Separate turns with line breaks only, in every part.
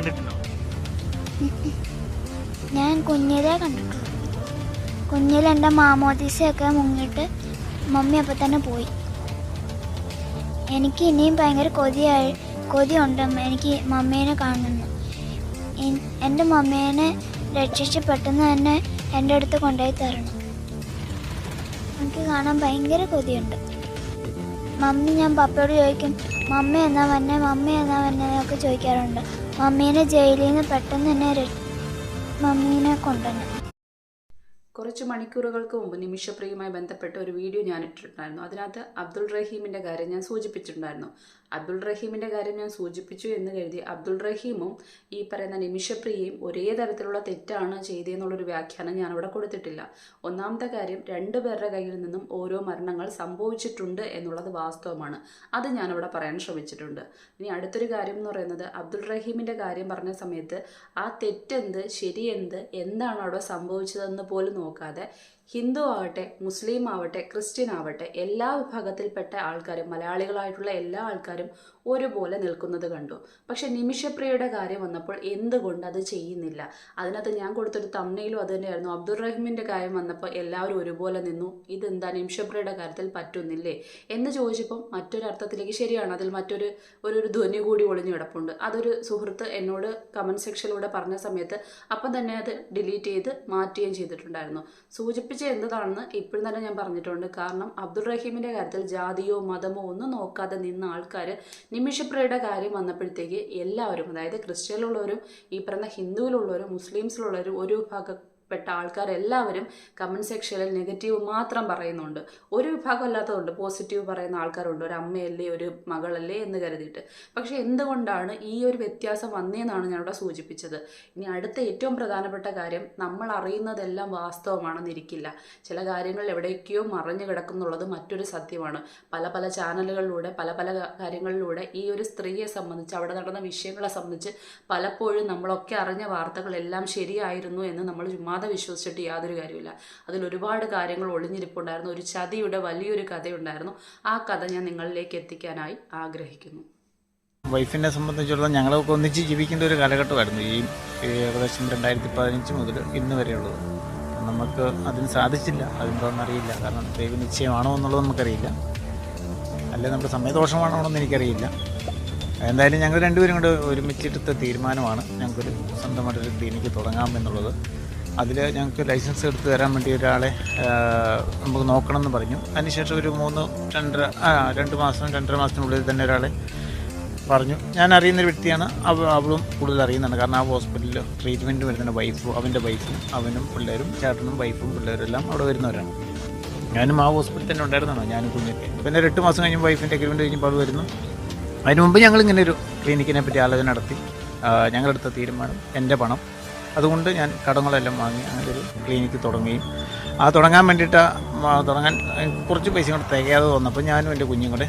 കണ്ടിട്ടുണ്ടോ?
ഞാൻ കുഞ്ഞിലേ കണ്ടിട്ടുള്ളൂ. കുഞ്ഞിൽ എന്റെ മാമോദീസയൊക്കെ മുങ്ങിയിട്ട് മമ്മി അപ്പം തന്നെ പോയി. എനിക്ക് ഇനിയും ഭയങ്കര കൊതിയായി കൊതിയുണ്ട് എനിക്ക് മമ്മീനെ കാണുന്നു. എന്റെ മമ്മീനെ രക്ഷിച്ച് പെട്ടെന്ന് തന്നെ എന്റെ അടുത്ത് കൊണ്ടുപോയി തരണം. എനിക്ക് കാണാൻ ഭയങ്കര കൊതിയുണ്ട്. മമ്മി ഞാൻ പപ്പയോട് ചോദിക്കും മമ്മി എന്നാ വന്നെ മമ്മി എന്നാ വന്നെ എന്നൊക്കെ ചോദിക്കാറുണ്ട്. മമ്മീനെ ജയിലിൽ നിന്ന് പെട്ടെന്ന് തന്നെ മമ്മീനെ കൊണ്ടുവന്നു.
കുറച്ച് മണിക്കൂറുകൾക്ക് മുമ്പ് നിമിഷപ്രിയുമായി ബന്ധപ്പെട്ട ഒരു വീഡിയോ ഞാൻ ഇട്ടിട്ടുണ്ടായിരുന്നു. അതിനകത്ത് അബ്ദുൾ റഹീമിന്റെ കാര്യം ഞാൻ സൂചിപ്പിച്ചിട്ടുണ്ടായിരുന്നു. അബ്ദുൾ റഹീമിന്റെ കാര്യം ഞാൻ സൂചിപ്പിച്ചു എന്ന് കരുതി അബ്ദുൾ റഹീമും ഈ പറയുന്ന നിമിഷപ്രിയയും ഒരേ തരത്തിലുള്ള തെറ്റാണ് ചെയ്തതെന്നുള്ളൊരു വ്യാഖ്യാനം ഞാൻ ഞാനവിടെ കൊടുത്തിട്ടില്ല. ഒന്നാമത്തെ കാര്യം രണ്ടു പേരുടെ കയ്യിൽ നിന്നും ഓരോ മരണങ്ങൾ സംഭവിച്ചിട്ടുണ്ട് എന്നുള്ളത് വാസ്തവമാണ്. അത് ഞാനവിടെ പറയാൻ ശ്രമിച്ചിട്ടുണ്ട്. ഇനി അടുത്തൊരു കാര്യം എന്ന് പറയുന്നത് അബ്ദുൾ റഹീമിന്റെ കാര്യം പറഞ്ഞ സമയത്ത് ആ തെറ്റെന്ത് ശരിയെന്ത് എന്താണ് അവിടെ സംഭവിച്ചതെന്ന് പോലും നോക്കാതെ ഹിന്ദു ആവട്ടെ മുസ്ലിം ആവട്ടെ ക്രിസ്ത്യൻ ആവട്ടെ എല്ലാ വിഭാഗത്തിൽപ്പെട്ട ആൾക്കാരും മലയാളികളായിട്ടുള്ള എല്ലാ ആൾക്കാരും ഒരുപോലെ നിൽക്കുന്നത് കണ്ടു. പക്ഷെ നിമിഷപ്രിയയുടെ കാര്യം വന്നപ്പോൾ എന്തുകൊണ്ട് അത് ചെയ്യുന്നില്ല? അതിനകത്ത് ഞാൻ കൊടുത്തൊരു തമ്മയിലും അത് തന്നെയായിരുന്നു അബ്ദുൾ റഹീമിന്റെ കാര്യം വന്നപ്പോൾ എല്ലാവരും ഒരുപോലെ നിന്നു. ഇതെന്താ നിമിഷപ്രിയയുടെ കാര്യത്തിൽ പറ്റുന്നില്ലേ? എന്ന് ചോദിച്ചപ്പോൾ മറ്റൊരർത്ഥത്തിലേക്ക് ശരിയാണ്. അതിൽ മറ്റൊരു ഒരു ഒരു ധ്വനി കൂടി ഒളിഞ്ഞു കിടപ്പുണ്ട്. അതൊരു സുഹൃത്ത് എന്നോട് കമന്റ് സെക്ഷനിലൂടെ പറഞ്ഞ സമയത്ത് അപ്പം തന്നെ അത് ഡിലീറ്റ് ചെയ്ത് മാറ്റുകയും ചെയ്തിട്ടുണ്ടായിരുന്നു. സൂചിപ്പിച്ച എന്നതാണെന്ന് ഇപ്പോഴും തന്നെ ഞാൻ പറഞ്ഞിട്ടുണ്ട്. കാരണം അബ്ദുൾ റഹീമിന്റെ കാര്യത്തിൽ ജാതിയോ മതമോ ഒന്നും നോക്കാതെ നിന്ന ആൾക്കാർ നിമിഷപ്രിയയുടെ കാര്യം വന്നപ്പോഴത്തേക്ക് എല്ലാവരും അതായത് ക്രിസ്ത്യനിലുള്ളവരും ഈ പറയുന്ന ഹിന്ദുവിലുള്ളവരും മുസ്ലിംസിലുള്ളവരും ഒരു വിഭാഗം പെട്ട ആൾക്കാരെല്ലാവരും കമന്റ് സെക്ഷനിൽ നെഗറ്റീവ് മാത്രം പറയുന്നുണ്ട്. ഒരു വിഭാഗം അല്ലാത്തതുണ്ട്. പോസിറ്റീവ് പറയുന്ന ആൾക്കാരുണ്ട്. ഒരു അമ്മയല്ലേ ഒരു മകളല്ലേ എന്ന് കരുതിയിട്ട്. പക്ഷേ എന്തുകൊണ്ടാണ് ഈ ഒരു വ്യത്യാസം വന്നതെന്നാണ് ഞാനിവിടെ സൂചിപ്പിച്ചത്. ഇനി അടുത്ത ഏറ്റവും പ്രധാനപ്പെട്ട കാര്യം നമ്മൾ അറിയുന്നതെല്ലാം വാസ്തവമാണെന്നിരിക്കില്ല. ചില കാര്യങ്ങൾ എവിടേക്കോ മറഞ്ഞു കിടക്കുന്നുള്ളത് മറ്റൊരു സത്യമാണ്. പല പല ചാനലുകളിലൂടെ പല പല കാര്യങ്ങളിലൂടെ ഈ ഒരു സ്ത്രീയെ സംബന്ധിച്ച് അവിടെ നടന്ന വിഷയങ്ങളെ സംബന്ധിച്ച് പലപ്പോഴും നമ്മളൊക്കെ അറിഞ്ഞ വാർത്തകളെല്ലാം ശരിയായിരുന്നു എന്ന് നമ്മൾ ചുമ്മാതെ വിശ്വസിച്ചിട്ട് യാതൊരു കാര്യമില്ല അതിൽ ഒരുപാട് കാര്യങ്ങൾ ഒളിഞ്ഞിരിപ്പുണ്ടായിരുന്നു. ഒരു ചതിയുടെ വലിയൊരു കഥയുണ്ടായിരുന്നു. ആ കഥ ഞാൻ നിങ്ങളിലേക്ക് എത്തിക്കാനായി ആഗ്രഹിക്കുന്നു.
വൈഫിനെ സംബന്ധിച്ചിടത്തോളം ഞങ്ങളൊക്കെ ഒന്നിച്ച് ജീവിക്കേണ്ട ഒരു കാലഘട്ടമായിരുന്നു. ഈ ഏകദേശം രണ്ടായിരത്തി പതിനഞ്ച് മുതൽ ഇന്ന് വരെയുള്ളത്. നമുക്ക് അതിന് സാധിച്ചില്ല. അതെന്താണെന്നറിയില്ല കാരണം ദൈവ നിശ്ചയമാണോ എന്നുള്ളത് നമുക്കറിയില്ല. അല്ലെ നമ്മുടെ സമയദോഷമാണോ എന്ന് എനിക്കറിയില്ല. എന്തായാലും ഞങ്ങൾ രണ്ടുപേരും കൂടെ ഒരുമിച്ചെടുത്ത തീരുമാനമാണ് ഞങ്ങൾക്കൊരു സ്വന്തമായിട്ടൊരു ക്ലിനിക്ക് തുടങ്ങാം എന്നുള്ളത് അതിൽ ഞങ്ങൾക്ക് ലൈസൻസ് എടുത്ത് തരാൻ വേണ്ടി ഒരാളെ നമുക്ക് നോക്കണം എന്ന് പറഞ്ഞു. അതിനുശേഷം ഒരു മൂന്ന് രണ്ടര രണ്ട് മാസം രണ്ടര മാസത്തിനുള്ളിൽ തന്നെ ഒരാളെ പറഞ്ഞു. ഞാൻ അറിയുന്നൊരു വ്യക്തിയാണ്. അവ അവളും കൂടുതൽ അറിയുന്നുണ്ട് കാരണം ആ ഹോസ്പിറ്റലിൽ ട്രീറ്റ്മെന്റ് വരുന്ന വൈഫും അവന്റെ വൈഫും അവനും പിള്ളേരും ചേട്ടനും വൈഫും പിള്ളേരും എല്ലാം അവിടെ വരുന്നവരാണ്. ഞാനും ആ ഹോസ്പിറ്റലിൽ തന്നെ ഉണ്ടായിരുന്നതാണ്. ഞാനും കുഞ്ഞൊക്കെ. പിന്നെ എട്ട് മാസം കഴിഞ്ഞ് വൈഫിന്റെ അഗ്രിമെന്റ് കഴിഞ്ഞപ്പോൾ അവൾ വരുന്നു. അതിന് മുമ്പ് ഞങ്ങൾ ഇങ്ങനെ ഒരു ക്ലിനിക്കിനെ പറ്റി ആലോചന നടത്തി. ഞങ്ങളെടുത്ത തീരുമാനം എന്റെ പണം അതുകൊണ്ട് ഞാൻ കടങ്ങളെല്ലാം വാങ്ങി അങ്ങനെ ഒരു ക്ലിനിക്ക് തുടങ്ങുകയും. ആ തുടങ്ങാൻ വേണ്ടിയിട്ട് തുടങ്ങാൻ കുറച്ച് പൈസ കൂടെ തികയാതെ വന്നപ്പോൾ ഞാനും എന്റെ കുഞ്ഞും കൂടെ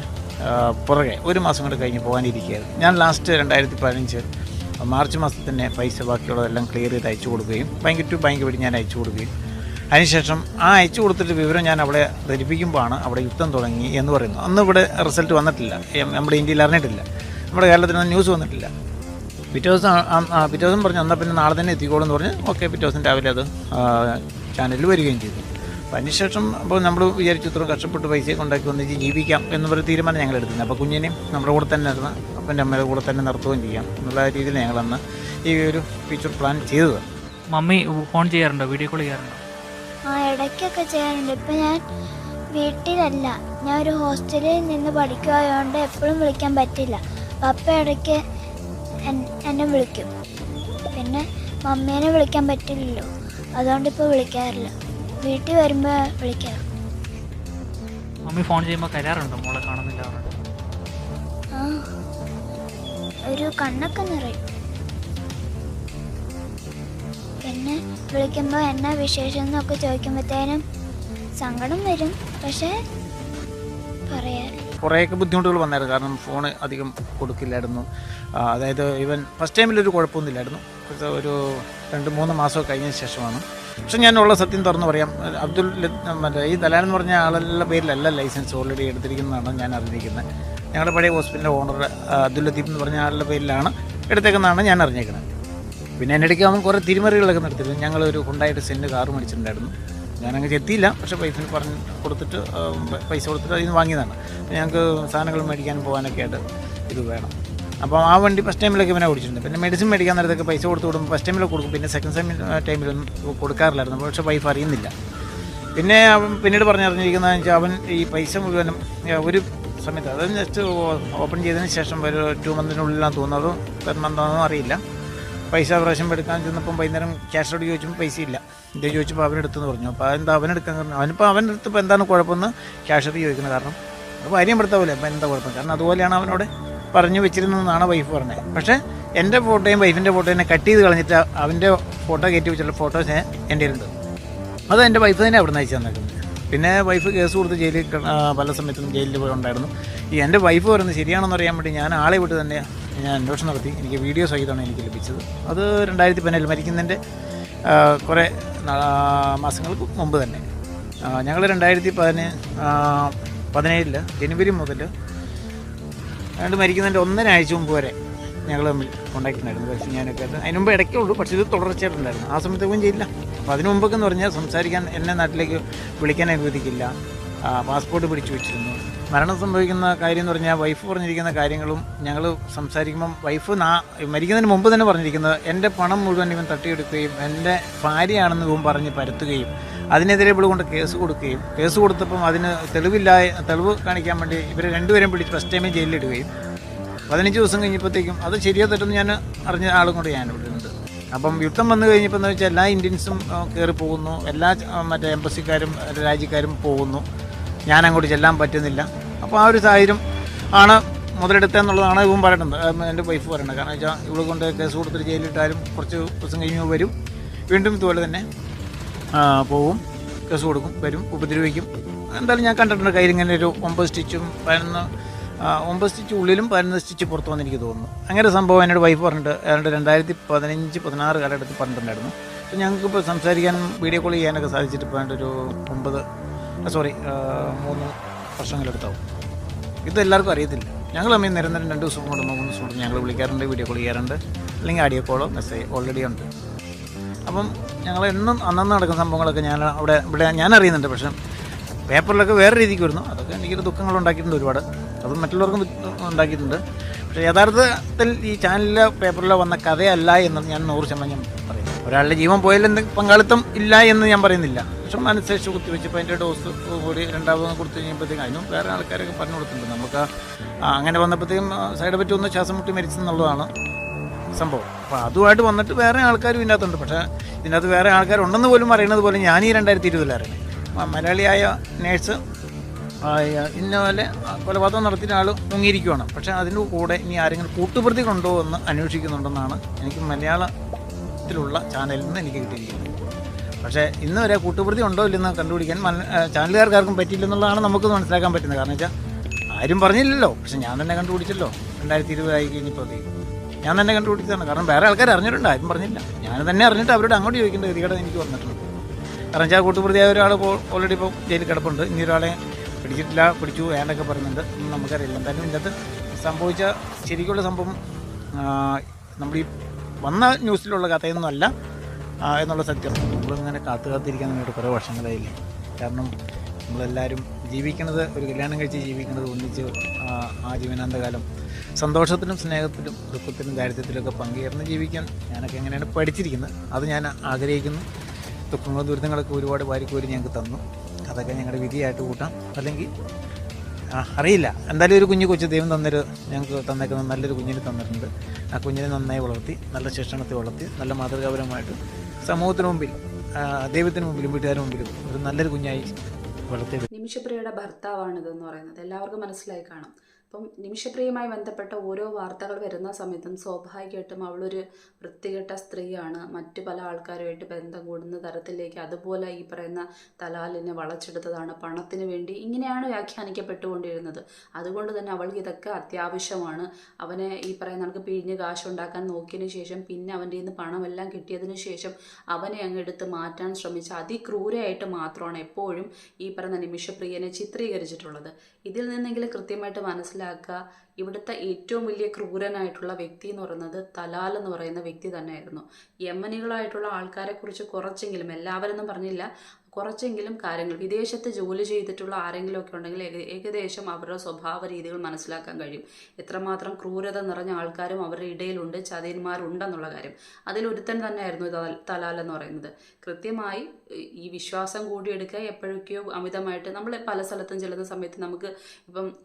പുറകെ ഒരു മാസം കൂടെ കഴിഞ്ഞ് പോകാനിരിക്കുകയായിരുന്നു. ഞാൻ ലാസ്റ്റ് രണ്ടായിരത്തി പതിനഞ്ച് മാർച്ച് മാസത്തിൽ തന്നെ പൈസ ബാക്കിയുള്ളതെല്ലാം ക്ലിയർ ചെയ്ത് അയച്ചു കൊടുക്കുകയും ബാങ്ക് ടു ബാങ്ക് വഴി ഞാൻ അയച്ചു കൊടുക്കുകയും. അതിനുശേഷം ആ അയച്ചു കൊടുത്തിട്ട് വിവരം ഞാൻ അവിടെ ധരിപ്പിക്കുമ്പോഴാണ് അവിടെ യുദ്ധം തുടങ്ങി എന്ന് പറയുന്നു അന്ന് ഇവിടെ റിസൾട്ട് വന്നിട്ടില്ല. നമ്മുടെ ഇന്ത്യയിൽ അറിഞ്ഞിട്ടില്ല. നമ്മുടെ കേരളത്തിൽ ന്യൂസ് വന്നിട്ടില്ല. പിറ്റേ ദിവസം പിറ്റേ ദിവസം പറഞ്ഞു എന്നാൽ പിന്നെ നാളെ തന്നെ എത്തിക്കോളും എന്ന് പറഞ്ഞ് ഓക്കെ പിറ്റേ ദിവസം രാവിലെ അത് ചാനലിൽ വരികയും ചെയ്തു. അപ്പോൾ അതിനുശേഷം അപ്പോൾ നമ്മൾ വിചാരിച്ചു ഇത്രയും കഷ്ടപ്പെട്ട് പൈസയൊക്കെ ഉണ്ടാക്കി ഒന്നിച്ച് ജീവിക്കാം എന്ന് പറഞ്ഞ തീരുമാനം ഞങ്ങൾ എടുത്തിരുന്നത് അപ്പോൾ കുഞ്ഞിനെയും നമ്മുടെ കൂടെ തന്നെ ഇരുന്ന് അപ്പന്റെ അമ്മയുടെ കൂടെ തന്നെ നടത്തുകയും ചെയ്യാം എന്നുള്ള രീതിയിൽ ഞങ്ങളന്ന് ഈ ഒരു ഫ്യൂച്ചർ പ്ലാൻ ചെയ്തത്.
മമ്മി ഫോൺ ചെയ്യാറുണ്ടോ? വീഡിയോ കോൾ ചെയ്യാറുണ്ടോ?
ആ ഇടയ്ക്കൊക്കെ ചെയ്യാറുണ്ട്. ഇപ്പം ഞാൻ വീട്ടിലല്ല ഞാൻ ഒരു ഹോസ്റ്റലിൽ നിന്ന് പഠിക്കുകയായതുകൊണ്ട് എപ്പോഴും വിളിക്കാൻ പറ്റില്ല. അപ്പം ഇടയ്ക്ക് എന്നെ വിളിക്കും. പിന്നെ മമ്മീനെ വിളിക്കാൻ പറ്റില്ലല്ലോ. അതുകൊണ്ട് ഇപ്പോൾ വിളിക്കാറില്ല. വീട്ടിൽ വരുമ്പോൾ വിളിക്കാം.
മമ്മി ഫോൺ ചെയ്യുമ്പോൾ കരാറുണ്ടോ? മോളെ കാണുന്നില്ല
ആ ഒരു കണ്ണൊക്കെ നിറയും. പിന്നെ വിളിക്കുമ്പോൾ എന്നാ വിശേഷം എന്നൊക്കെ ചോദിക്കുമ്പോഴത്തേനും സങ്കടം വരും. പക്ഷേ പറയാൻ
കുറേയൊക്കെ ബുദ്ധിമുട്ടുകൾ വന്നായിരുന്നു. കാരണം ഫോൺ അധികം കൊടുക്കില്ലായിരുന്നു. അതായത് ഇവൻ ഫസ്റ്റ് ടൈമിലൊരു കുഴപ്പമൊന്നുമില്ലായിരുന്നു. ഒരു രണ്ട് മൂന്ന് മാസമൊക്കെ കഴിഞ്ഞതിന് ശേഷമാണ്. പക്ഷെ ഞാനുള്ള സത്യം തുറന്നു പറയാം. അബ്ദുൽ മറ്റേ ഈ ദലാൽ എന്ന് പറഞ്ഞ ആളുടെ പേരിലല്ല ലൈസൻസ് ഓൾറെഡി എടുത്തിരിക്കുന്നതാണ് ഞാൻ അറിഞ്ഞിരിക്കുന്നത്. ഞങ്ങളുടെ പഴയ ഹോസ്പിറ്റലിന്റെ ഓണർ അബ്ദുൽ ലത്തീഫ് എന്ന് പറഞ്ഞ ആളുടെ പേരിലാണ് എടുത്തേക്കുന്നതാണ് ഞാൻ അറിഞ്ഞേക്കുന്നത് പിന്നെ എന്റെ അവൻ കുറേ തിരിമറികളൊക്കെ നടത്തിയിരുന്നു. ഞങ്ങളൊരു ഹുണ്ടായിട്ട് സെന്റ് കാറ് മേടിച്ചിട്ടുണ്ടായിരുന്നു. ഞാനങ്ങ് ചെത്തിയില്ല. പക്ഷേ പൈസ പറഞ്ഞ് കൊടുത്തിട്ട് പൈസ കൊടുത്തിട്ട് അതിൽ നിന്ന് വാങ്ങിയതാണ്. അപ്പോൾ ഞങ്ങൾക്ക് സാധനങ്ങൾ മേടിക്കാനും പോകാനൊക്കെ ആയിട്ട് ഇത് വേണം. അപ്പോൾ ആ വണ്ടി ഫസ്റ്റ് ടൈമിലൊക്കെ ഇവനെ ഓടിച്ചിട്ടുണ്ട്. പിന്നെ മെഡിസിൻ മേടിക്കാൻ നേരത്തൊക്കെ പൈസ കൊടുത്ത് കൊടുക്കും ഫസ്റ്റ് ടൈമിൽ കൊടുക്കും. പിന്നെ സെക്കൻഡ് സെമി ടൈമിലൊന്നും കൊടുക്കാറില്ലായിരുന്നു. പക്ഷേ വൈഫ് അറിയുന്നില്ല. പിന്നെ അവൻ പിന്നീട് പറഞ്ഞറിഞ്ഞിരിക്കുന്നതെന്ന് വെച്ചാൽ അവൻ ഈ പൈസ മുഴുവനും ഒരു സമയത്ത് അത് ജസ്റ്റ് ഓപ്പൺ ചെയ്തതിന് ശേഷം ഒരു ടു മന്തിനുള്ളിലാണ് തോന്നുന്നത് പെർ മന്താണെന്നും അറിയില്ല. പൈസ പ്രാവശ്യം എടുക്കാൻ ചെന്നപ്പം വൈകുന്നേരം ക്യാഷോട് ചോദിച്ചപ്പോൾ പൈസ ഇല്ല. ഇത് ചോദിച്ചപ്പോൾ അവനെടുത്തെന്ന് പറഞ്ഞു. അപ്പോൾ അതെന്താ അവനെടുക്കാൻ കാരണം? അവനിപ്പോൾ ഇപ്പോൾ എന്താണ് കുഴപ്പമെന്ന് ക്യാഷ് ചോദിക്കുന്നത് കാരണം അത് ഭാര്യം പെടുത്താവില്ല അപ്പോൾ എന്താ കുഴപ്പം? കാരണം അതുപോലെയാണ് അവനോട് പറഞ്ഞു വെച്ചിരുന്നതെന്നാണ് വൈഫ് പറഞ്ഞത്. പക്ഷേ എന്റെ ഫോട്ടോയും വൈഫിന്റെ ഫോട്ടോയും കട്ട് ചെയ്ത് കളഞ്ഞിട്ട് അവന്റെ ഫോട്ടോ കയറ്റി വെച്ചിട്ടുള്ള ഫോട്ടോസ് എന്റെ ഉണ്ട് അത് എന്റെ വൈഫ് തന്നെ അവിടെ നിന്ന് അയച്ചു തന്നേക്കുന്നത്. പിന്നെ വൈഫ് കേസ് കൊടുത്ത് ജയിലിൽ പല സമയത്തും ജയിലിൽ പോയി ഉണ്ടായിരുന്നു. ഈ എന്റെ വൈഫ് പറയുന്നത് ശരിയാണെന്ന് അറിയാൻ വേണ്ടി ഞാൻ ആളെ വിട്ട് തന്നെ ഞാൻ അന്വേഷണം നടത്തി. എനിക്ക് വീഡിയോ സഹിതമാണ് എനിക്ക് ലഭിച്ചത്. അത് രണ്ടായിരത്തി പതിനേഴിൽ മരിക്കുന്നതിന്റെ കുറേ മാസങ്ങൾക്ക് മുമ്പ് തന്നെ. ഞങ്ങൾ രണ്ടായിരത്തി പതിനേ പതിനേഴിൽ ജനുവരി മുതൽ അതുകൊണ്ട് മരിക്കുന്നതിന്റെ ഒന്നര ആഴ്ച മുമ്പ് വരെ ഞങ്ങൾ തമ്മിൽ കോണ്ടാക്ട് ഉണ്ടായിരുന്നു. പക്ഷേ ഞാനൊക്കെ ആയിട്ട് അതിന് മുമ്പ് ഇടയ്ക്കേ ഉള്ളൂ. പക്ഷേ ഇത് തുടർച്ചയായിട്ടുണ്ടായിരുന്നു. ആ സമയത്തേക്കും ചെയ്യില്ല അപ്പോൾ അതിന് മുമ്പൊക്കെ എന്ന് പറഞ്ഞാൽ സംസാരിക്കാൻ എന്നെ നാട്ടിലേക്ക് വിളിക്കാൻ അനുവദിക്കില്ല. പാസ്പോർട്ട് പിടിച്ചു വെച്ചിരുന്നു. മരണം സംഭവിക്കുന്ന കാര്യം എന്ന് പറഞ്ഞാൽ വൈഫ് പറഞ്ഞിരിക്കുന്ന കാര്യങ്ങളും ഞങ്ങൾ സംസാരിക്കുമ്പം വൈഫ് നാ മരിക്കുന്നതിന് മുമ്പ് തന്നെ പറഞ്ഞിരിക്കുന്നത് എന്റെ പണം മുഴുവൻ ഇവൻ തട്ടിയെടുക്കുകയും എന്റെ ഭാര്യയാണെന്ന് ഇവൻ പറഞ്ഞ് പരത്തുകയും അതിനെതിരെ ഇവിടെ കൊണ്ട് കേസ് കൊടുക്കുകയും കേസ് കൊടുത്തപ്പം അതിന് തെളിവില്ല തെളിവ് കാണിക്കാൻ വേണ്ടി ഇവരെ രണ്ടുപേരും പിടിച്ച് ഫസ്റ്റ് ടൈമിൽ ജയിലിലിടുകയും പതിനഞ്ച് ദിവസം കഴിഞ്ഞപ്പോഴത്തേക്കും അത് ശരിയോ തെറ്റെന്ന് ഞാൻ അറിഞ്ഞ ആളും കൂടെ ഞാൻ ഇവിടെ ഉണ്ട്. അപ്പം യുദ്ധം വന്നു കഴിഞ്ഞപ്പോൾ എന്ന് വെച്ചാൽ എല്ലാ ഇന്ത്യൻസും കയറി പോകുന്നു. എല്ലാ മറ്റേ എംബസിക്കാരും രാജ്യക്കാരും പോകുന്നു. ഞാൻ അങ്ങോട്ട് ചെല്ലാൻ പറ്റുന്നില്ല. അപ്പോൾ ആ ഒരു സാഹചര്യം ആണ് മുതലെടുത്തെന്നുള്ളതാണ് ഇവൻ പറയുന്നത് എന്റെ വൈഫ് പറയുന്നത് കാരണം വെച്ചാൽ ഇവിടെ കൊണ്ട് കേസ് കൊടുത്തിട്ട് ജയിലിട്ടാലും കുറച്ച് ദിവസം കഴിഞ്ഞ് വരും. വീണ്ടും ഇതുപോലെ തന്നെ പോവും. കേസ് കൊടുക്കും വരും ഉപദ്രവിക്കും. എന്തായാലും ഞാൻ കണ്ടിട്ടുണ്ട് കയ്യിൽ ഇങ്ങനെ ഒരു ഒമ്പത് സ്റ്റിച്ചും പതിനൊന്ന് ഒമ്പത് സ്റ്റിച്ച് ഉള്ളിലും പതിനൊന്ന് സ്റ്റിച്ച് പുറത്തു വന്ന് എനിക്ക് തോന്നുന്നു. അങ്ങനെ സംഭവം എന്നോട് വൈഫ് പറഞ്ഞിട്ട് ഏതാണ്ട് രണ്ടായിരത്തി പതിനഞ്ച് പതിനാറ് കാലഘട്ടത്തിൽ പറഞ്ഞിട്ടുണ്ടായിരുന്നു. അപ്പോൾ ഞങ്ങൾക്ക് ഇപ്പോൾ സംസാരിക്കാൻ വീഡിയോ കോൾ ചെയ്യാനൊക്കെ സാധിച്ചിട്ട് ഇപ്പോൾ ഒരു ഒമ്പത് സോറി മൂന്ന് വർഷങ്ങളെടുത്താവും ഇത് എല്ലാവർക്കും അറിയത്തില്ല. ഞങ്ങൾ തമ്മിൽ നിരന്തരം രണ്ട് ദിവസം കൊണ്ട് മൂന്ന് ദിവസം കൊണ്ട് ഞങ്ങൾ വിളിക്കാറുണ്ട് വീഡിയോ കോൾ ചെയ്യാറുണ്ട് അല്ലെങ്കിൽ ആഡിയോ കോളോ മെസ്സേജ് ഓൾറെഡി ഉണ്ട്. അപ്പം ഞങ്ങൾ എന്നും അന്നന്ന് നടക്കുന്ന സംഭവങ്ങളൊക്കെ ഞാൻ അവിടെ ഇവിടെ ഞാൻ അറിയുന്നുണ്ട്. പക്ഷേ പേപ്പറിലൊക്കെ വേറെ രീതിക്ക് വരുന്നു. അതൊക്കെ എനിക്കൊരു ദുഃഖങ്ങൾ ഉണ്ടാക്കിയിട്ടുണ്ട് ഒരുപാട്. അതും മറ്റുള്ളവർക്കും ഉണ്ടാക്കിയിട്ടുണ്ട്. പക്ഷേ യഥാർത്ഥത്തിൽ ഈ ചാനലിലോ പേപ്പറിലോ വന്ന കഥയല്ല എന്ന് ഞാൻ നൂറ് ശതമാനം ഒരാളുടെ ജീവൻ പോയാലും പങ്കാളിത്തം ഇല്ല എന്ന് ഞാൻ പറയുന്നില്ല. പക്ഷെ മനസ്സേച്ച് കുത്തിവെച്ചപ്പോൾ അതിന്റെ ഡോസ് കൂടി രണ്ടാമത് കൊടുത്തു കഴിഞ്ഞപ്പോഴത്തേക്കും അതിനും വേറെ ആൾക്കാരൊക്കെ പറഞ്ഞു കൊടുത്തിട്ടുണ്ട്. നമുക്ക് അങ്ങനെ വന്നപ്പോഴത്തേക്കും സൈഡ് പറ്റി ഒന്ന് ശ്വാസം മുട്ടി മരിച്ചെന്നുള്ളതാണ് സംഭവം. അപ്പോൾ അതുമായിട്ട് വന്നിട്ട് വേറെ ആൾക്കാരും ഇതിനകത്തുണ്ട്. പക്ഷേ ഇതിനകത്ത് വേറെ ആൾക്കാരുണ്ടെന്ന് പോലും അറിയണത് പോലെ ഞാൻ ഈ രണ്ടായിരത്തി ഇരുപതിലറിയണേ മലയാളിയായ നേഴ്സ് ഇന്നപോലെ കൊലപാതകം നടത്തിയ ആൾ മുങ്ങിയിരിക്കുകയാണ് പക്ഷേ അതിന്റെ കൂടെ ഇനി ആരെങ്കിലും കൂട്ടുപ്രതികളുണ്ടോ എന്ന് അന്വേഷിക്കുന്നുണ്ടെന്നാണ് എനിക്ക് മലയാളത്തിലുള്ള ചാനലിൽ നിന്ന് എനിക്ക് കിട്ടിയിരിക്കുന്നത് പക്ഷേ ഇന്ന് വരെ കൂട്ടുപ്രതി ഉണ്ടോ ഇല്ലെന്ന് കണ്ടുപിടിക്കാൻ മല- ആ, ചാനലുകാർക്കാർക്കും പറ്റിയില്ലെന്നുള്ളതാണ് നമുക്ക് മനസ്സിലാക്കാൻ പറ്റുന്നത്. കാരണം വെച്ചാൽ ആരും പറഞ്ഞില്ലല്ലോ. പക്ഷെ ഞാൻ തന്നെ കണ്ടുപിടിച്ചല്ലോ. രണ്ടായിരത്തി ഇരുപതായി കഴിഞ്ഞപ്പോൾ ഞാൻ തന്നെ കണ്ടുപിടിച്ചതാണ്. കാരണം വേറെ ആൾക്കാർ അറിഞ്ഞിട്ടുണ്ട്. ആരും പറഞ്ഞില്ല. ഞാൻ തന്നെ അറിഞ്ഞിട്ട് അവരോട് അങ്ങോട്ട് ചോദിക്കേണ്ട ഗതികേട് എനിക്ക് വന്നിട്ടുണ്ട്. കാരണം വെച്ചാൽ കൂട്ടുപ്രതിയായ ഒരാൾ ഓൾറെഡി ഇപ്പോൾ ജയിലിൽ കിടപ്പുണ്ട്. ഇനി ഒരാളെ പിടിച്ചിട്ടില്ല പിടിച്ചു വേണ്ടൊക്കെ പറയുന്നുണ്ട്. നമുക്കറിയില്ല. എന്തായാലും ഇതിനകത്ത് സംഭവിച്ച ശരിക്കുള്ള സംഭവം നമ്മുടെ ഈ വന്ന ന്യൂസിലുള്ള കഥയൊന്നും അല്ല എന്നുള്ള സത്യം. നമ്മളിങ്ങനെ കാത്തു കാത്തിരിക്കാൻ വേണ്ടി കുറേ വർഷങ്ങളായില്ലേ. കാരണം നമ്മളെല്ലാവരും ജീവിക്കുന്നത് ഒരു കല്യാണം കഴിച്ച് ജീവിക്കുന്നത് ഒന്നിച്ച് ആ ജീവനാന്തകാലം സന്തോഷത്തിലും സ്നേഹത്തിലും ദുഃഖത്തിലും ദാരിദ്ര്യത്തിലൊക്കെ പങ്കുചേർന്ന് ജീവിക്കാൻ ഞാനൊക്കെ എങ്ങനെയാണ് പഠിച്ചിരിക്കുന്നത് അത് ഞാൻ ആഗ്രഹിക്കുന്നു. ദുഃഖങ്ങളും ദുരിതങ്ങളൊക്കെ ഒരുപാട് വാരിക്കോരി ഞങ്ങൾക്ക് തന്നു. അതൊക്കെ ഞങ്ങളുടെ വിധിയായിട്ട് കൂട്ടാം. അല്ലെങ്കിൽ അറിയില്ല. എന്തായാലും ഒരു കുഞ്ഞു കൊച്ചു ദൈവം തന്നൊരു ഞങ്ങൾക്ക് തന്നേക്കുന്ന നല്ലൊരു കുഞ്ഞിനെ തന്നിട്ടുണ്ട്. ആ കുഞ്ഞിനെ നന്നായി വളർത്തി നല്ല ശിക്ഷണത്തിൽ വളർത്തി നല്ല മാതൃകാപരമായിട്ട് സമൂഹത്തിന് മുമ്പിൽ ദൈവത്തിന് മുമ്പിലും വീട്ടുകാരുടെ മുമ്പിലും ഒരു നല്ലൊരു കുഞ്ഞായി വളർത്തി
നിമിഷപ്രിയയുടെ ഭർത്താവാണിതെന്ന് പറയുന്നത്. എല്ലാവർക്കും മനസ്സിലായി കാണും. അപ്പം നിമിഷപ്രിയമായി ബന്ധപ്പെട്ട ഓരോ വാർത്തകൾ വരുന്ന സമയത്തും സ്വാഭാവികമായിട്ടും അവളൊരു വൃത്തികെട്ട സ്ത്രീയാണ്. മറ്റു പല ആൾക്കാരുമായിട്ട് ബന്ധം കൂടുന്ന തരത്തിലേക്ക് അതുപോലെ ഈ പറയുന്ന തലാലിനെ വളച്ചെടുത്തതാണ് പണത്തിന് വേണ്ടി ഇങ്ങനെയാണ് വ്യാഖ്യാനിക്കപ്പെട്ടുകൊണ്ടിരുന്നത്. അതുകൊണ്ട് തന്നെ അവൾക്ക് ഇതൊക്കെ അത്യാവശ്യമാണ്. അവനെ ഈ പറയുന്ന നമുക്ക് പിഴിഞ്ഞ് കാശുണ്ടാക്കാൻ നോക്കിയതിന് ശേഷം പിന്നെ അവന്റെ നിന്ന് പണമെല്ലാം കിട്ടിയതിന് ശേഷം അവനെ അങ്ങ് എടുത്ത് മാറ്റാൻ ശ്രമിച്ച അതിക്രൂരയായിട്ട് മാത്രമാണ് എപ്പോഴും ഈ പറയുന്ന നിമിഷപ്രിയനെ ചിത്രീകരിച്ചിട്ടുള്ളത്. ഇതിൽ നിന്നെങ്കിലും കൃത്യമായിട്ട് മനസ്സിലാക്കി മനസ്സിലാക്കുക. ഇവിടുത്തെ ഏറ്റവും വലിയ ക്രൂരനായിട്ടുള്ള വ്യക്തി എന്ന് പറയുന്നത് തലാൽ എന്ന് പറയുന്ന വ്യക്തി തന്നെയായിരുന്നു. യമനികളായിട്ടുള്ള ആൾക്കാരെ കുറിച്ച് കുറച്ചെങ്കിലും എല്ലാവരെന്നും പറഞ്ഞില്ല. കുറച്ചെങ്കിലും കാര്യങ്ങൾ വിദേശത്ത് ജോലി ചെയ്തിട്ടുള്ള ആരെങ്കിലുമൊക്കെ ഉണ്ടെങ്കിൽ ഏക- ഏകദേശം അവരുടെ സ്വഭാവ രീതികൾ മനസ്സിലാക്കാൻ കഴിയും. എത്രമാത്രം ക്രൂരത നിറഞ്ഞ ആൾക്കാരും അവരുടെ ഇടയിലുണ്ട് ചതിയന്മാരുണ്ടെന്നുള്ള കാര്യം. അതിലൊരുത്തൻ തന്നെയായിരുന്നു തലാൽ- എന്ന് പറയുന്നത്. കൃത്യമായി ഈ വിശ്വാസം കൂടിയെടുക്കുക എപ്പോഴൊക്കെയോ അമിതമായിട്ട് നമ്മൾ പല സ്ഥലത്തും ചെല്ലുന്ന സമയത്ത് നമുക്ക് ഇപ്പം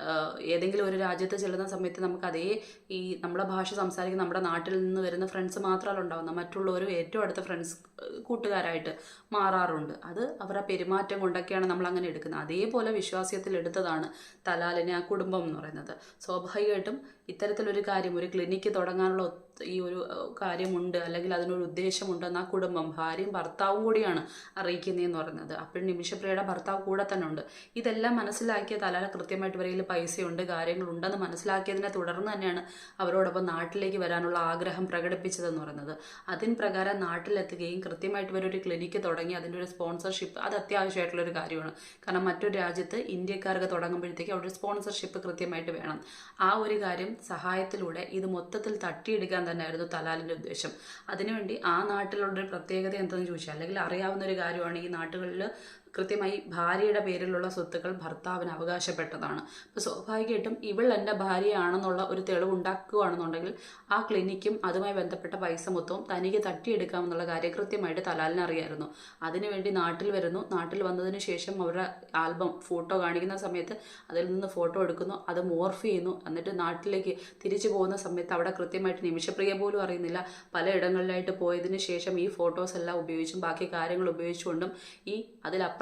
ഏതെങ്കിലും ഒരു രാജ്യത്ത് ചെല്ലുന്ന സമയത്ത് നമുക്ക് അതേ ഈ നമ്മുടെ ഭാഷ സംസാരിക്കുന്ന നമ്മുടെ നാട്ടിൽ നിന്ന് വരുന്ന ഫ്രണ്ട്സ് മാത്രമല്ല ഉണ്ടാവുന്ന മറ്റുള്ളവരും ഏറ്റവും അടുത്ത ഫ്രണ്ട്സ് കൂട്ടുകാരായിട്ട് മാറാറുണ്ട്. അത് അവരുടെ പെരുമാറ്റം കൊണ്ടൊക്കെയാണ് നമ്മൾ അങ്ങനെ എടുക്കുന്നത്. അതേപോലെ വിശ്വാസ്യത്തിൽ എടുത്തതാണ് തലാലിനെ ആ കുടുംബം എന്ന് പറയുന്നത്. സ്വാഭാവികമായിട്ടും ഇത്തരത്തിലൊരു കാര്യം ഒരു ക്ലിനിക്ക് തുടങ്ങാനുള്ള ഈ ഒരു കാര്യമുണ്ട് അല്ലെങ്കിൽ അതിനൊരു ഉദ്ദേശമുണ്ടെന്ന് ആ കുടുംബം ഭാര്യയും ഭർത്താവും കൂടിയാണ് അറിയിക്കുന്നതെന്ന് പറയുന്നത്. അപ്പോൾ നിമിഷപ്രിയയുടെ ഭർത്താവ് കൂടെ തന്നെ ഉണ്ട്. ഇതെല്ലാം മനസ്സിലാക്കിയ തലാല കൃത്യമായിട്ട് വരയിൽ പൈസയുണ്ട് കാര്യങ്ങളുണ്ടെന്ന് മനസ്സിലാക്കിയതിനെ തുടർന്ന് തന്നെയാണ് അവരോടൊപ്പം നാട്ടിലേക്ക് വരാനുള്ള ആഗ്രഹം പ്രകടിപ്പിച്ചതെന്ന് പറയുന്നത്. അതിന് പ്രകാരം നാട്ടിലെത്തുകയും കൃത്യമായിട്ട് ഇവരൊരു ക്ലിനിക്ക് തുടങ്ങി അതിന്റെ ഒരു സ്പോൺസർഷിപ്പ് അത് അത്യാവശ്യമായിട്ടുള്ള ഒരു കാര്യമാണ്. കാരണം മറ്റൊരു രാജ്യത്ത് ഇന്ത്യക്കാർക്ക് തുടങ്ങുമ്പോഴത്തേക്ക് അവിടെ സ്പോൺസർഷിപ്പ് കൃത്യമായിട്ട് വേണം. ആ ഒരു കാര്യം സഹായത്തിലൂടെ ഇത് മൊത്തത്തിൽ തട്ടിയെടുക്കാൻ തന്നെയായിരുന്നു തലാലിന്റെ ഉദ്ദേശം. അതിനുവേണ്ടി ആ നാട്ടിലുള്ള ഒരു പ്രത്യേകത എന്തെന്ന് ചോദിച്ചാൽ അല്ലെങ്കിൽ അറിയാവുന്ന ഒരു കാര്യമാണ് ഈ നാട്ടുകളിൽ കൃത്യമായി ഭാര്യയുടെ പേരിലുള്ള സ്വത്തുക്കൾ ഭർത്താവിന് അവകാശപ്പെട്ടതാണ്. അപ്പോൾ സ്വാഭാവികമായിട്ടും ഇവൾ എന്റെ ഭാര്യയാണെന്നുള്ള ഒരു തെളിവ് ഉണ്ടാക്കുകയാണെന്നുണ്ടെങ്കിൽ ആ ക്ലിനിക്കും അതുമായി ബന്ധപ്പെട്ട പൈസ മൊത്തവും തനിക്ക് തട്ടിയെടുക്കാമെന്നുള്ള കാര്യം കൃത്യമായിട്ട് തലാലിന് അറിയായിരുന്നു. അതിനുവേണ്ടി നാട്ടിൽ വരുന്നു. നാട്ടിൽ വന്നതിന് ശേഷം അവരുടെ ആൽബം ഫോട്ടോ കാണിക്കുന്ന സമയത്ത് അതിൽ നിന്ന് ഫോട്ടോ എടുക്കുന്നു. അത് മോർഫ് ചെയ്യുന്നു. എന്നിട്ട് നാട്ടിലേക്ക് തിരിച്ചു പോകുന്ന സമയത്ത് അവിടെ കൃത്യമായിട്ട് നിമിഷപ്രിയ പോലും അറിയുന്നില്ല. പലയിടങ്ങളിലായിട്ട് പോയതിന് ശേഷം ഈ ഫോട്ടോസ് എല്ലാം ഉപയോഗിച്ചും ബാക്കി കാര്യങ്ങൾ ഉപയോഗിച്ചുകൊണ്ടും ഈ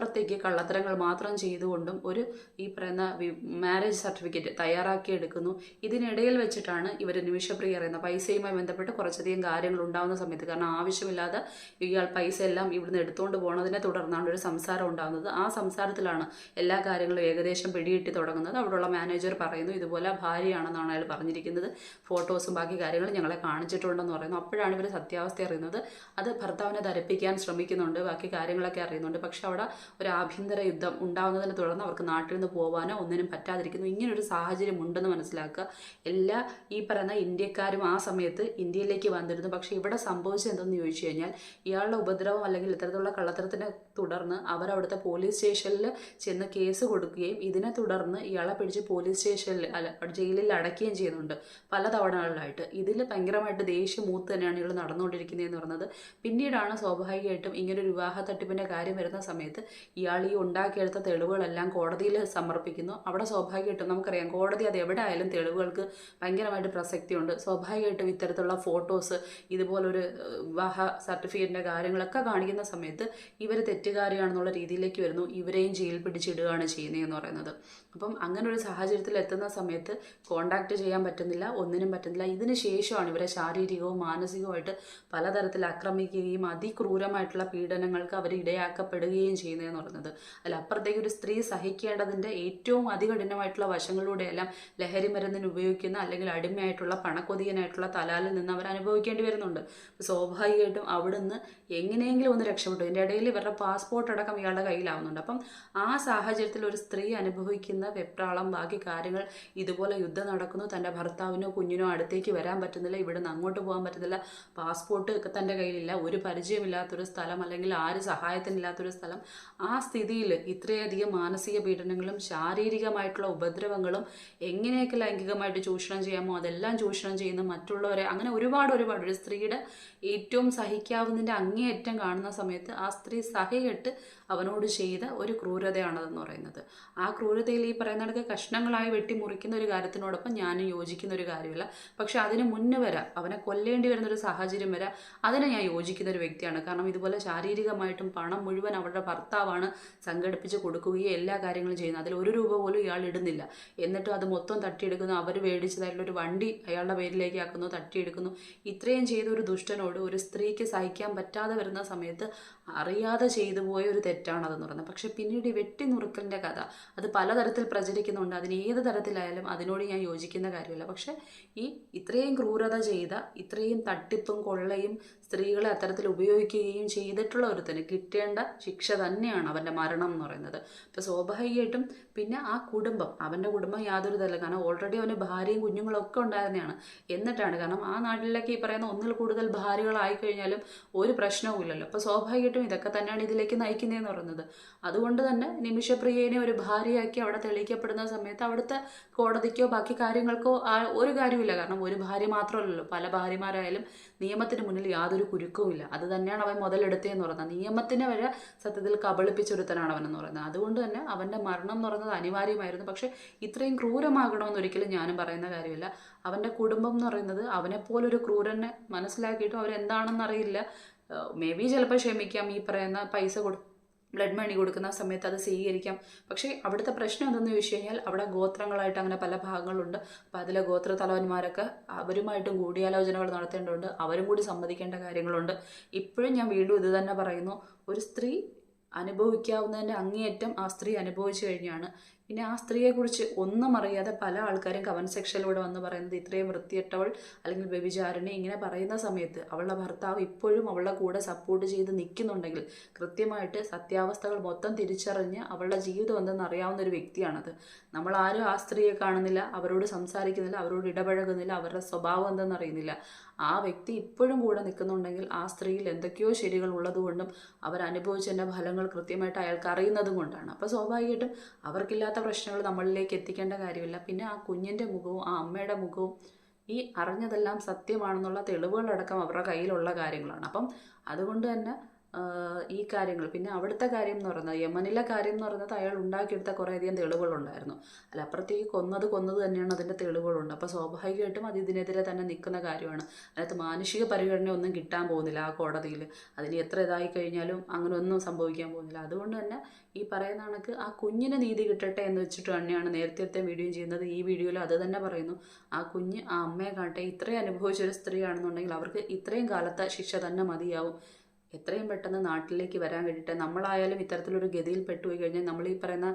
അതിലപ്പുറത്തേക്ക് കള്ളത്തരങ്ങൾ മാത്രം ചെയ്തുകൊണ്ടും ഒരു ഈ പറയുന്ന മാരേജ് സർട്ടിഫിക്കറ്റ് തയ്യാറാക്കി എടുക്കുന്നു. ഇതിനിടയിൽ വെച്ചിട്ടാണ് ഇവർ നിമിഷപ്രിയ പറയുന്ന പൈസയുമായി ബന്ധപ്പെട്ട് കുറച്ചധികം കാര്യങ്ങൾ ഉണ്ടാകുന്ന സമയത്ത്. കാരണം ആവശ്യമില്ലാതെ ഇയാൾ പൈസ എല്ലാം ഇവിടുന്ന് എടുത്തുകൊണ്ട് പോകുന്നതിനെ തുടർന്നാണ് ഒരു സംസാരം ഉണ്ടാകുന്നത് ആ സംസാരത്തിലാണ് എല്ലാ കാര്യങ്ങളും ഏകദേശം പിടികിട്ടി തുടങ്ങുന്നത്. അവിടെയുള്ള മാനേജർ പറയുന്നു ഇതുപോലെ ഭാര്യയാണെന്നാണ് അയാൾ പറഞ്ഞിരിക്കുന്നത്. ഫോട്ടോസും ബാക്കി കാര്യങ്ങളും ഞങ്ങളെ കാണിച്ചിട്ടുണ്ടെന്ന് പറയുന്നു. അപ്പോഴാണ് ഇവർ സത്യാവസ്ഥ അറിയുന്നത്. അത് ഭർത്താവിനെ ധരിപ്പിക്കാൻ ശ്രമിക്കുന്നുണ്ട്. ബാക്കി കാര്യങ്ങളൊക്കെ അറിയുന്നുണ്ട്. പക്ഷെ അവിടെ ഒരു ആഭ്യന്തര യുദ്ധം ഉണ്ടാകുന്നതിനെ തുടർന്ന് അവർക്ക് നാട്ടിൽ നിന്ന് പോകാനോ ഒന്നിനും പറ്റാതിരിക്കുന്നു. ഇങ്ങനൊരു സാഹചര്യം ഉണ്ടെന്ന് മനസ്സിലാക്കുക. എല്ലാ ഈ പറയുന്ന ഇന്ത്യക്കാരും ആ സമയത്ത് ഇന്ത്യയിലേക്ക് വന്നിരുന്നു. പക്ഷേ ഇവിടെ സംഭവിച്ചത് എന്തെന്ന് ചോദിച്ചു കഴിഞ്ഞാൽ ഇയാളുടെ ഉപദ്രവം അല്ലെങ്കിൽ ഇത്തരത്തിലുള്ള കള്ളത്തരത്തിനെ തുടർന്ന് അവർ അവരവിടുത്തെ പോലീസ് സ്റ്റേഷനിൽ ചെന്ന് കേസ് കൊടുക്കുകയും ഇതിനെ തുടർന്ന് ഇയാളെ പിടിച്ച് പോലീസ് സ്റ്റേഷനിൽ അല്ല ജയിലിൽ അടയ്ക്കുകയും ചെയ്യുന്നുണ്ട്. പല തവണകളിലായിട്ട് ഇതിൽ ഭയങ്കരമായിട്ട് ദേഷ്യം മൂത്ത് തന്നെയാണ് ഇയാൾ നടന്നുകൊണ്ടിരിക്കുന്നതെന്ന് പറഞ്ഞത്. പിന്നീടാണ് സ്വാഭാവികമായിട്ടും ഇങ്ങനൊരു വിവാഹ തട്ടിപ്പിന്റെ കാര്യം വരുന്ന സമയത്ത് ഇയാൾ ഈ ഉണ്ടാക്കിയെടുത്ത തെളിവുകളെല്ലാം കോടതിയിൽ സമർപ്പിക്കുന്നു. അവിടെ സ്വാഭാവികമായിട്ടും നമുക്കറിയാം കോടതി അത് എവിടെ ആയാലും തെളിവുകൾക്ക് ഭയങ്കരമായിട്ട് പ്രസക്തിയുണ്ട്. സ്വാഭാവികമായിട്ടും ഇത്തരത്തിലുള്ള ഫോട്ടോസ് ഇതുപോലൊരു വിവാഹ സർട്ടിഫിക്കറ്റിന്റെ കാര്യങ്ങളൊക്കെ കാണിക്കുന്ന സമയത്ത് ഇവർ തെറ്റുകാരിയാണെന്നുള്ള രീതിയിലേക്ക് വരുന്നു. ഇവരെയും ജയിൽ പിടിച്ചിടുകയാണ് ചെയ്യുന്നതെന്ന് പറയുന്നത്. അപ്പം അങ്ങനെ ഒരു സാഹചര്യത്തിൽ എത്തുന്ന സമയത്ത് കോണ്ടാക്ട് ചെയ്യാൻ പറ്റുന്നില്ല ഒന്നിനും പറ്റുന്നില്ല. ഇതിന് ശേഷമാണ് ഇവരെ ശാരീരികവും മാനസികവുമായിട്ട് പലതരത്തിൽ ആക്രമിക്കുകയും അതിക്രൂരമായിട്ടുള്ള പീഡനങ്ങൾക്ക് അവർ ഇടയാക്കപ്പെടുകയും ചെയ്യുന്നതെന്ന് പറയുന്നത്. അപ്പുറത്തേക്ക് ഒരു സ്ത്രീ സഹിക്കേണ്ടതിന്റെ ഏറ്റവും അതികഠിനമായിട്ടുള്ള വശങ്ങളിലൂടെയെല്ലാം ലഹരി മരുന്നിന് ഉപയോഗിക്കുന്ന അല്ലെങ്കിൽ അടിമയായിട്ടുള്ള പണക്കൊതിയനായിട്ടുള്ള തലാലിൽ നിന്ന് അവർ അനുഭവിക്കേണ്ടി വരുന്നുണ്ട്. സ്വാഭാവികമായിട്ടും അവിടുന്ന് എങ്ങനെയെങ്കിലും ഒന്ന് രക്ഷപ്പെട്ടു. ഇതിന്റെ ഇടയിൽ ഇവരുടെ പാസ്പോർട്ട് അടക്കം ഇയാളുടെ കയ്യിലാവുന്നുണ്ട്. അപ്പം ആ സാഹചര്യത്തിൽ ഒരു സ്ത്രീ അനുഭവിക്കുന്ന വെപ്രാളം ബാക്കി കാര്യങ്ങൾ ഇതുപോലെ യുദ്ധം നടക്കുന്നു തന്റെ ഭർത്താവിനോ കുഞ്ഞിനോ അടുത്തേക്ക് വരാൻ പറ്റുന്നില്ല ഇവിടുന്ന് അങ്ങോട്ട് പോകാൻ പറ്റുന്നില്ല പാസ്പോർട്ട് ഒക്കെ തന്റെ കയ്യിലില്ല ഒരു പരിചയമില്ലാത്തൊരു സ്ഥലം അല്ലെങ്കിൽ ആര് സഹായത്തിനില്ലാത്തൊരു സ്ഥലം ആ സ്ഥിതിയിൽ ഇത്രയധികം മാനസിക പീഡനങ്ങളും ശാരീരികമായിട്ടുള്ള ഉപദ്രവങ്ങളും എങ്ങനെയൊക്കെ ലൈംഗികമായിട്ട് ചൂഷണം ചെയ്യാമോ അതെല്ലാം ചൂഷണം ചെയ്യുന്ന മറ്റുള്ളവരെ അങ്ങനെ ഒരുപാട് ഒരുപാട് ഒരു സ്ത്രീയുടെ ഏറ്റവും സഹിക്കാവുന്നതിന്റെ അങ്ങേയറ്റം കാണുന്ന സമയത്ത് ആ സ്ത്രീ സഹയിട്ട് അവനോട് ചെയ്ത ഒരു ക്രൂരതയാണതെന്ന് പറയുന്നത്. ആ ക്രൂരതയിൽ ഈ പറയുന്നിടക്ക് കഷ്ണങ്ങളായി വെട്ടി മുറിക്കുന്ന ഒരു കാര്യത്തിനോടൊപ്പം ഞാനും യോജിക്കുന്ന ഒരു കാര്യമല്ല. പക്ഷെ അതിന് മുന്നേ വരെ അവനെ കൊല്ലേണ്ടി വരുന്ന ഒരു സാഹചര്യം വരെ അതിനെ ഞാൻ യോജിക്കുന്ന ഒരു വ്യക്തിയാണ്. കാരണം ഇതുപോലെ ശാരീരികമായിട്ടും പണം മുഴുവൻ അവരുടെ ഭർത്താവാണ് സംഘടിപ്പിച്ച് കൊടുക്കുകയും എല്ലാ കാര്യങ്ങളും ചെയ്യുന്നത്. അതിൽ ഒരു രൂപ പോലും ഇയാൾ ഇടുന്നില്ല. എന്നിട്ടും അത് മൊത്തം തട്ടിയെടുക്കുന്നു. അവർ മേടിച്ചതായിട്ടുള്ള ഒരു വണ്ടി അയാളുടെ പേരിലേക്ക് ആക്കുന്നു തട്ടിയെടുക്കുന്നു. ഇത്രയും ചെയ്ത ഒരു ദുഷ്ടനോട് ഒരു സ്ത്രീക്ക് സഹിക്കാൻ പറ്റാതെ വരുന്ന സമയത്ത് അറിയാതെ ചെയ്തു പോയ ഒരു തെറ്റാണ് അതെന്ന് പറയുന്നത്. പക്ഷെ പിന്നീട് ഈ വെട്ടിനുറുക്കലിന്റെ കഥ അത് പലതരത്തിൽ പ്രചരിക്കുന്നുണ്ട്. അതിന് ഏത് തരത്തിലായാലും അതിനോട് ഞാൻ യോജിക്കുന്ന കാര്യമല്ല. പക്ഷെ ഈ ഇത്രയും ക്രൂരത ചെയ്ത ഇത്രയും തട്ടിപ്പും കൊള്ളയും സ്ത്രീകളെ അത്തരത്തിൽ ഉപയോഗിക്കുകയും ചെയ്തിട്ടുള്ള ഒരുത്തന് കിട്ടേണ്ട ശിക്ഷ തന്നെയാണ് അവന്റെ മരണം എന്ന് പറയുന്നത്. അപ്പോൾ സ്വാഭാവികമായിട്ടും പിന്നെ ആ കുടുംബം അവന്റെ കുടുംബം യാതൊരു തരല്ല കാരണം ഓൾറെഡി അവന് ഭാര്യയും കുഞ്ഞുങ്ങളും ഒക്കെ ഉണ്ടായിരുന്നതാണ്. എന്നിട്ടാണ് കാരണം ആ നാട്ടിലേക്ക് ഈ പറയുന്ന ഒന്നിൽ കൂടുതൽ ഭാര്യകളായി കഴിഞ്ഞാലും ഒരു പ്രശ്നവും ഇല്ലല്ലോ. അപ്പോൾ സ്വാഭാവികമായിട്ടും ഇതൊക്കെ തന്നെയാണ് ഇതിലേക്ക് നയിക്കുന്നതെന്ന് പറയുന്നത്. അതുകൊണ്ട് തന്നെ നിമിഷപ്രിയനെ ഒരു ഭാര്യയാക്കി അവിടെ തെളിയിക്കപ്പെടുന്ന സമയത്ത് അവിടുത്തെ കോടതിക്കോ ബാക്കി കാര്യങ്ങൾക്കോ ആ ഒരു കാര്യമില്ല കാരണം ഒരു ഭാര്യ മാത്രമല്ലല്ലോ. പല ഭാര്യമാരായാലും നിയമത്തിന് മുന്നിൽ യാതൊരു കുരുക്കവും ഇല്ല. അത് തന്നെയാണ് അവൻ മുതലെടുത്തതെന്ന് പറയുന്നത്. നിയമത്തിനെ വരെ സത്യത്തിൽ കബളിപ്പിച്ചൊരുത്തനാണ് അവനെന്ന് പറയുന്നത്. അതുകൊണ്ട് തന്നെ അവന്റെ മരണം എന്ന് പറയുന്നത് അനിവാര്യമായിരുന്നു. പക്ഷേ ഇത്രയും ക്രൂരമാകണമെന്ന് ഒരിക്കലും ഞാനും പറയുന്ന കാര്യമില്ല. അവന്റെ കുടുംബം എന്ന് പറയുന്നത് അവനെപ്പോലൊരു ക്രൂരനെ മനസ്സിലാക്കിയിട്ടും അവരെന്താണെന്ന് അറിയില്ല മേ ബി ചിലപ്പോൾ ക്ഷമിക്കാം. ഈ പറയുന്ന പൈസ കൊടു ബ്ലഡ് മണി കൊടുക്കുന്ന സമയത്ത് അത് സ്വീകരിക്കാം. പക്ഷേ അവിടുത്തെ പ്രശ്നം എന്തെന്ന് ചോദിച്ചു കഴിഞ്ഞാൽ അവിടെ ഗോത്രങ്ങളായിട്ട് അങ്ങനെ പല ഭാഗങ്ങളുണ്ട്. അപ്പോൾ അതിലെ ഗോത്ര തലവന്മാരൊക്കെ അവരുമായിട്ടും കൂടിയാലോചനകൾ നടത്തേണ്ടതുണ്ട്. അവരും കൂടി സമ്മതിക്കേണ്ട കാര്യങ്ങളുണ്ട്. ഇപ്പോഴും ഞാൻ വീണ്ടും ഇത് തന്നെ പറയുന്നു. ഒരു സ്ത്രീ അനുഭവിക്കാവുന്നതിന്റെ അങ്ങേയറ്റം ആ സ്ത്രീ അനുഭവിച്ചു കഴിഞ്ഞാണ്. പിന്നെ ആ സ്ത്രീയെക്കുറിച്ച് ഒന്നും അറിയാതെ പല ആൾക്കാരും കമന്റ് സെക്ഷനിലൂടെ വന്ന് പറയുന്നത് ഇത്രയും വൃത്തിയിട്ടവൾ അല്ലെങ്കിൽ വ്യഭിചാരിണി ഇങ്ങനെ പറയുന്ന സമയത്ത് അവളുടെ ഭർത്താവ് ഇപ്പോഴും അവളുടെ കൂടെ സപ്പോർട്ട് ചെയ്ത് നിൽക്കുന്നുണ്ടെങ്കിൽ കൃത്യമായിട്ട് സത്യാവസ്ഥകൾ മൊത്തം തിരിച്ചറിഞ്ഞ് അവളുടെ ജീവിതം എന്തെന്ന് അറിയാവുന്ന ഒരു വ്യക്തിയാണത്. നമ്മൾ ആരും ആ സ്ത്രീയെ കാണുന്നില്ല അവരോട് സംസാരിക്കുന്നില്ല അവരോട് ഇടപഴകുന്നില്ല അവരുടെ സ്വഭാവം എന്തെന്ന് അറിയുന്നില്ല. ആ വ്യക്തി ഇപ്പോഴും കൂടെ നിൽക്കുന്നുണ്ടെങ്കിൽ ആ സ്ത്രീയിൽ എന്തൊക്കെയോ ശരികൾ ഉള്ളതുകൊണ്ടും അവർ അനുഭവിച്ചതിന്റെ ഫലങ്ങൾ കൃത്യമായിട്ട് അയാൾക്ക് അറിയുന്നതും കൊണ്ടാണ്. അപ്പോൾ സ്വാഭാവികമായിട്ടും അവർക്കില്ലാത്ത പ്രശ്നങ്ങൾ നമ്മളിലേക്ക് എത്തിക്കേണ്ട കാര്യമില്ല. പിന്നെ ആ കുഞ്ഞിന്റെ മുഖവും ആ അമ്മയുടെ മുഖവും ഈ അറിഞ്ഞതെല്ലാം സത്യമാണെന്നുള്ള തെളിവുകളടക്കം അവരുടെ കയ്യിലുള്ള കാര്യങ്ങളാണ്. അപ്പം അതുകൊണ്ട് തന്നെ ഈ കാര്യങ്ങൾ. പിന്നെ അവിടുത്തെ കാര്യം എന്ന് പറയുന്നത് യമനിലെ കാര്യം എന്ന് പറയുന്നത് അയാൾ ഉണ്ടാക്കിയെടുത്ത കുറേയധികം തെളിവുകളുണ്ടായിരുന്നു. അല്ല അപ്പുറത്തേക്ക് കൊന്നത് കൊന്നത് തന്നെയാണ് അതിന്റെ തെളിവുകളുണ്ട്. അപ്പോൾ സ്വാഭാവികമായിട്ടും അത് ഇതിനെതിരെ തന്നെ നിൽക്കുന്ന കാര്യമാണ്. അതിനകത്ത് മാനുഷിക പരിഗണന ഒന്നും കിട്ടാൻ പോകുന്നില്ല ആ കോടതിയിൽ. അതിന് എത്ര ഇതായി കഴിഞ്ഞാലും അങ്ങനെ ഒന്നും സംഭവിക്കാൻ പോകുന്നില്ല. അതുകൊണ്ട് തന്നെ ഈ പറയുന്ന കണക്ക് ആ കുഞ്ഞിന് നീതി കിട്ടട്ടെ എന്ന് വെച്ചിട്ട് തന്നെയാണ് നേരത്തെ വീഡിയോ ചെയ്യുന്നത്. ഈ വീഡിയോയിൽ അത് തന്നെ പറയുന്നു. ആ കുഞ്ഞ് ആ അമ്മയെ കാട്ടെ ഇത്രയും അനുഭവിച്ചൊരു സ്ത്രീയാണെന്നുണ്ടെങ്കിൽ അവർക്ക് ഇത്രയും കാലത്തെ ശിക്ഷ തന്നെ മതിയാവും. എത്രയും പെട്ടെന്ന് നാട്ടിലേക്ക് വരാൻ വേണ്ടിയിട്ട് നമ്മളായാലും ഇത്തരത്തിലൊരു ഗതിയിൽ പെട്ടുപോയി കഴിഞ്ഞാൽ നമ്മൾ ഈ പറയുന്ന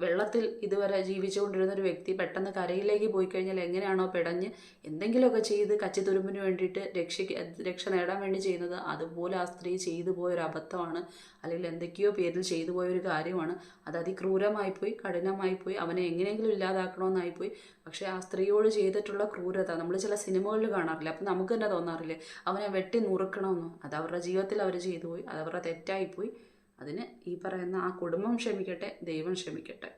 വെള്ളത്തിൽ ഇതുവരെ ജീവിച്ചുകൊണ്ടിരുന്ന ഒരു വ്യക്തി പെട്ടെന്ന് കരയിലേക്ക് പോയി കഴിഞ്ഞാൽ എങ്ങനെയാണോ പെടഞ്ഞ് എന്തെങ്കിലുമൊക്കെ ചെയ്ത് കച്ചിത്തുരുമ്പിന് വേണ്ടിയിട്ട് രക്ഷിക്ക രക്ഷ നേടാൻ വേണ്ടി ചെയ്യുന്നത് അതുപോലെ ആ സ്ത്രീ ചെയ്തു പോയൊരു അബദ്ധമാണ് അല്ലെങ്കിൽ എന്തൊക്കെയോ പേരിൽ ചെയ്തു പോയൊരു കാര്യമാണ്. അത് അതിക്രൂരമായിപ്പോയി കഠിനമായിപ്പോയി അവനെ എങ്ങനെയെങ്കിലും ഇല്ലാതാക്കണമെന്നായി പോയി പക്ഷേ ആ സ്ത്രീയോട് ചെയ്തിട്ടുള്ള ക്രൂരത നമ്മൾ ചില സിനിമകളിൽ കാണാറില്ല? അപ്പം നമുക്ക് തന്നെ തോന്നാറില്ലേ? അവനെ വെട്ടി നുറുക്കണമെന്നോ? അത് അവരുടെ ജീവിതത്തിൽ അവർ ചെയ്തു പോയി അത് അവരുടെ തെറ്റായിപ്പോയി അതിന് ഈ പറയുന്ന ആ കുടുംബം ക്ഷമിക്കട്ടെ ദൈവം ക്ഷമിക്കട്ടെ.